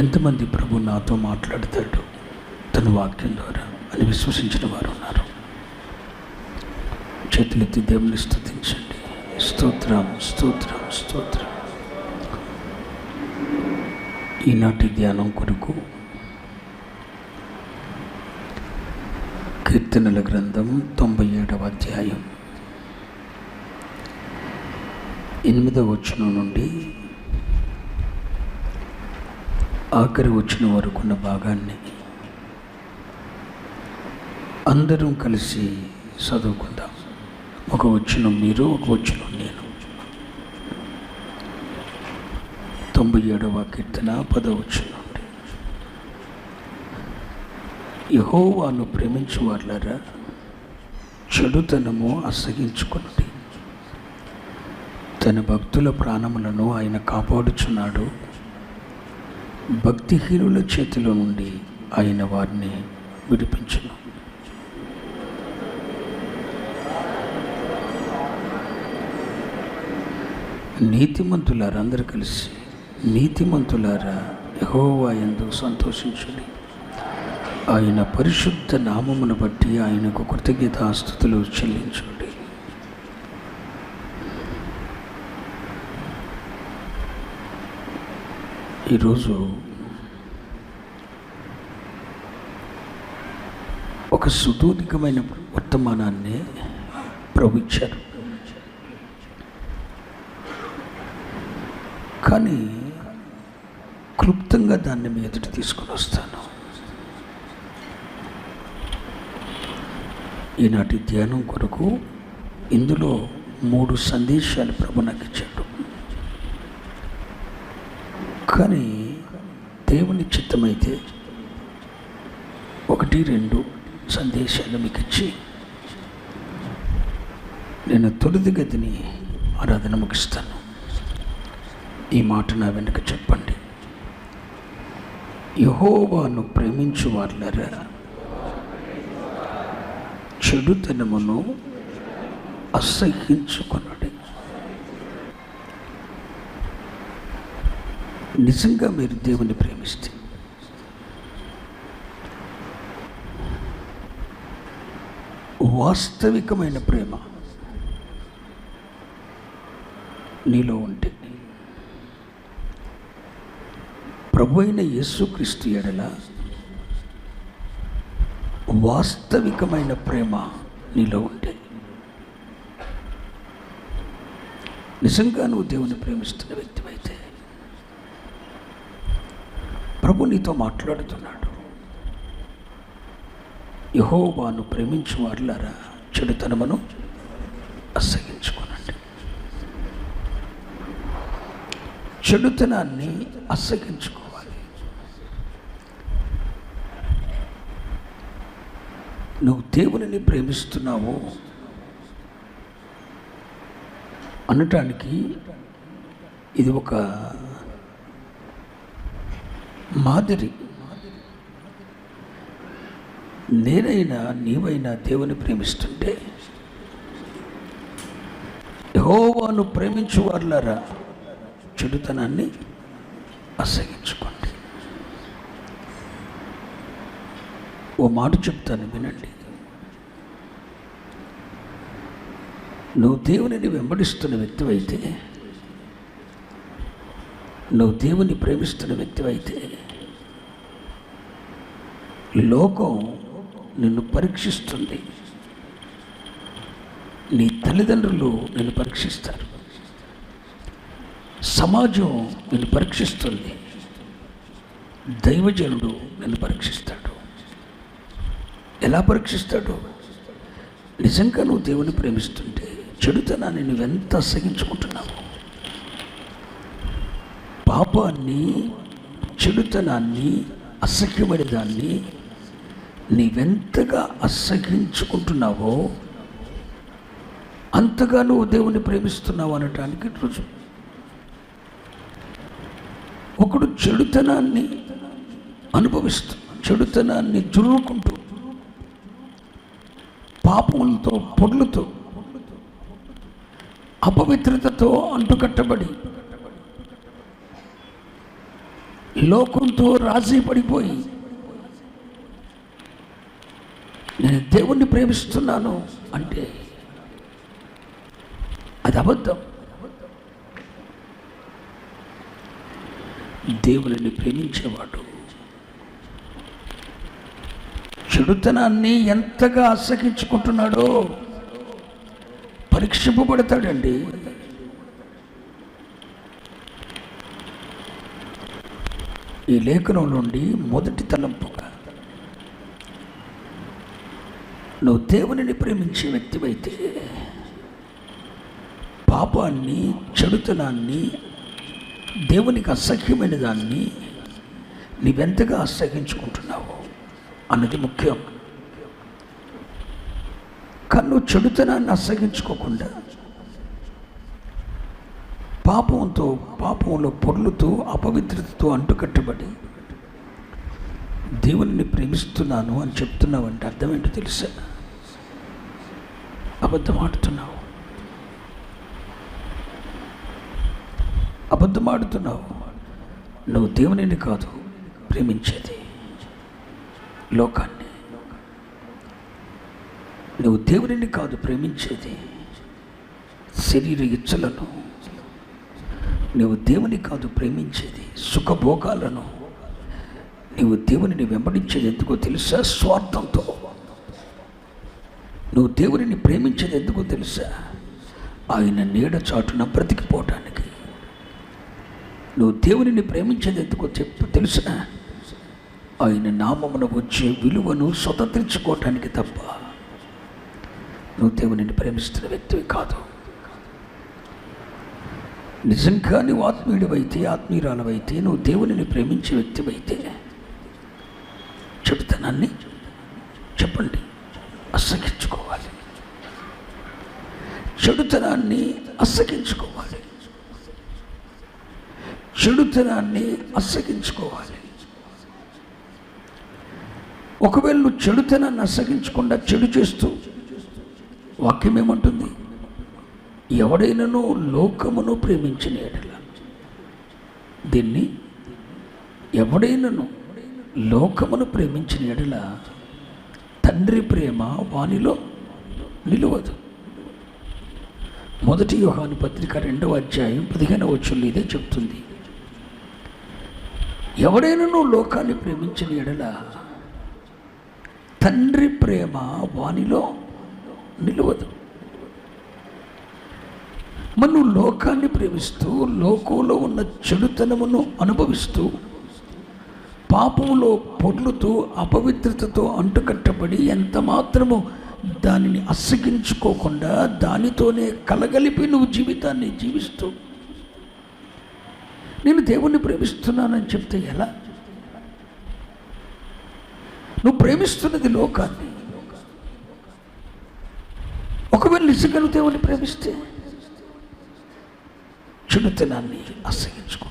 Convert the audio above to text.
ఎంతమంది ప్రభు నాతో మాట్లాడతాడు? తన వాక్యం ద్వారా అని విశ్వసించిన వారు ఉన్నారు. చేతులెత్తి దేవుని స్థుతించండి స్తోత్రం స్తోత్రం స్తోత్రం. ఈనాటి ధ్యానం కొరకు కీర్తనల గ్రంథం తొంభై ఏడవ అధ్యాయం. ఎనిమిదవ వచనం నుండి ఆఖరి వచ్చిన వరకున్న భాగాన్ని అందరం కలిసి చదువుకుందాం. ఒక వచ్చిన మీరు ఒక వచ్చిన నేను. తొంభై ఏడవ కీర్తన పదవచ్చిన నుండి యహోవాను ప్రేమించు వాళ్ళరా చెడుతనము అసగించుకున్నది తన భక్తుల ప్రాణములను ఆయన కాపాడుచున్నాడు. భక్తిహీనుల చేతిలో నుండి ఆయన వారిని విడిపించను. నీతిమంతులారా అందరూ కలిసి నీతిమంతులారా యహోవా ఎందు సంతోషించండి. ఆయన పరిశుద్ధ నామమును బట్టి ఆయనకు కృతజ్ఞతాస్థుతులు చెల్లించండి. ఈరోజు ఒక సుదూరికమైన వర్తమానాన్ని ప్రవహించారు కానీ క్లుప్తంగా దాన్ని మీ ఎదుటి తీసుకుని వస్తాను. ఈనాటి ధ్యానం కొరకు ఇందులో మూడు సందేశాలు ప్రభు నాకు ఇచ్చాడు. కానీ దేవుని చిత్తమైతే ఒకటి రెండు సందేశాలు మీకు ఇచ్చి నేను తొలిది గదిని ఆరాధన ముగిస్తాను. ఈ మాట నా వెనుక చెప్పండి. యహోవాను ప్రేమించు వాళ్ళరా చెడుతనమును అసహించుకొనడి నిజంగా మీరు దేవుని ప్రేమిస్తే వాస్తవికమైన ప్రేమ నీలో ఉంటే ప్రభు అయిన యేసుక్రీస్తు ఎడల వాస్తవికమైన ప్రేమ నీలో ఉంటే నిజంగా నువ్వు దేవుని ప్రేమిస్తున్న వ్యక్తి ప్రభు నీతో మాట్లాడుతున్నాడు. యహోవాను ప్రేమించు వాళ్ళారా చెడుతనమును అసగించుకోనండి చెడుతనాన్ని అసగించుకోవాలి నువ్వు దేవునిని ప్రేమిస్తున్నావు అనటానికి ఇది ఒక మాదిరి. నేనైనా నీవైనా దేవుని ప్రేమిస్తుంటే యహోవాను ప్రేమించు వాళ్ళారా చెడుతనాన్ని అసహించుకోండి. ఓ మాట చెప్తాను వినండి. నువ్వు దేవునిని వెంబడిస్తున్న వ్యక్తివైతే నువ్వు దేవుని ప్రేమిస్తున్న వ్యక్తివైతే లోకం నిన్ను పరీక్షిస్తుంది. నీ తల్లిదండ్రులు నిన్ను పరీక్షిస్తారు. సమాజం నిన్ను పరీక్షిస్తుంది. దైవజనుడు నిన్ను పరీక్షిస్తాడు. ఎలా పరీక్షిస్తాడు? నిజంగా నువ్వు దేవుని ప్రేమిస్తుంటే చెడుతనాన్ని నువ్వెంత అసగించుకుంటున్నావు పాపాన్ని చెడుతనాన్ని అసహ్యమైన దాన్ని నీవెంతగా అసహించుకుంటున్నావో అంతగా నువ్వు దేవుని ప్రేమిస్తున్నావు అనటానికి రుజువు. ఒకడు చెడుతనాన్ని అనుభవిస్తూ చెడుతనాన్ని జురుకుంటూ పాపములతో పొర్లుతూ అపవిత్రతతో అంటుకట్టబడి లోకంతో రాజీ పడిపోయి నేను దేవుణ్ణి ప్రేమిస్తున్నాను అంటే అది అబద్ధం. దేవుని ప్రేమించేవాడు చెడుతనాన్ని ఎంతగా అసహించుకుంటున్నాడో పరీక్షింపబడతాడండి. ఈ లేఖనం నుండి మొదటి తలంపుగా నువ్వు దేవునిని ప్రేమించే వ్యక్తివైతే పాపాన్ని చెడుతనాన్ని దేవునికి అసహ్యమైన దాన్ని నీవెంతగా అసహించుకుంటున్నావు అన్నది ముఖ్యం. కన్ను చెడుతనాన్ని అసహించుకోకుండా పాపంతో పాపంలో పొర్లుతూ అపవిత్రతతో అంటుకట్టబడి దేవుని ప్రేమిస్తున్నాను అని చెప్తున్నావంటే అర్థం ఏంటో తెలుసా? అబద్ధం ఆడుతున్నావు అబద్ధం ఆడుతున్నావు నువ్వు దేవునిని కాదు ప్రేమించేది లోకాన్ని. నువ్వు దేవునిని కాదు ప్రేమించేది శరీర ఇచ్చలను నువ్వు దేవుని కాదు ప్రేమించేది సుఖభోగాలను. నీవు దేవునిని వెంబడించేది ఎందుకో తెలుసా? స్వార్థంతో. నువ్వు దేవునిని ప్రేమించేది ఎందుకో తెలుసా? ఆయన నీడ చాటున బ్రతికిపోవటానికి. నువ్వు దేవునిని ప్రేమించేది ఎందుకో చెప్పు తెలుసా? ఆయన నామమున వచ్చే విలువను స్వతంత్రించుకోవటానికి తప్ప. నువ్వు దేవునిని ప్రేమిస్తున్న వ్యక్తివి కాదు. నిజంగా నువ్వు ఆత్మీయుడివైతే ఆత్మీయురాలవైతే నువ్వు దేవుని ప్రేమించే వ్యక్తివైతే చెడుతనాన్ని చెప్పండి. అసగించుకోవాలి చెడుతనాన్ని అసగించుకోవాలి చెడుతనాన్ని అసగించుకోవాలి ఒకవేళ నువ్వు చెడుతనాన్ని అసగించకుండా చెడు చేస్తూ వాక్యం ఏమంటుంది? ఎవడైనను లోకమును ప్రేమించిన ఎడల. దీన్ని ఎవడైనను లోకమును ప్రేమించిన ఎడల తండ్రి ప్రేమ వానిలో నిలువదు. మొదటి యోహాను పత్రిక రెండవ అధ్యాయం పదిహేను వచ్చులు ఇదే చెప్తుంది. ఎవడైనను లోకాన్ని ప్రేమించిన ఎడల తండ్రి ప్రేమ వానిలో నిలవదు. మనం లోకాన్ని ప్రేమిస్తూ లోకంలో ఉన్న చెడుతనమును అనుభవిస్తూ పాపములో పొర్లుతూ అపవిత్రతతో అంటుకట్టబడి ఎంత మాత్రము దానిని అస్సగించుకోకుండా దానితోనే కలగలిపి నువ్వు జీవితాన్ని జీవిస్తూ నేను దేవుణ్ణి ప్రేమిస్తున్నానని చెప్తే ఎలా? నువ్వు ప్రేమిస్తున్నది లోకాన్ని. ఒకవేళ నిజంగా నువ్వు దేవుణ్ణి ప్రేమిస్తే చెడుతనాన్ని అసహించుకో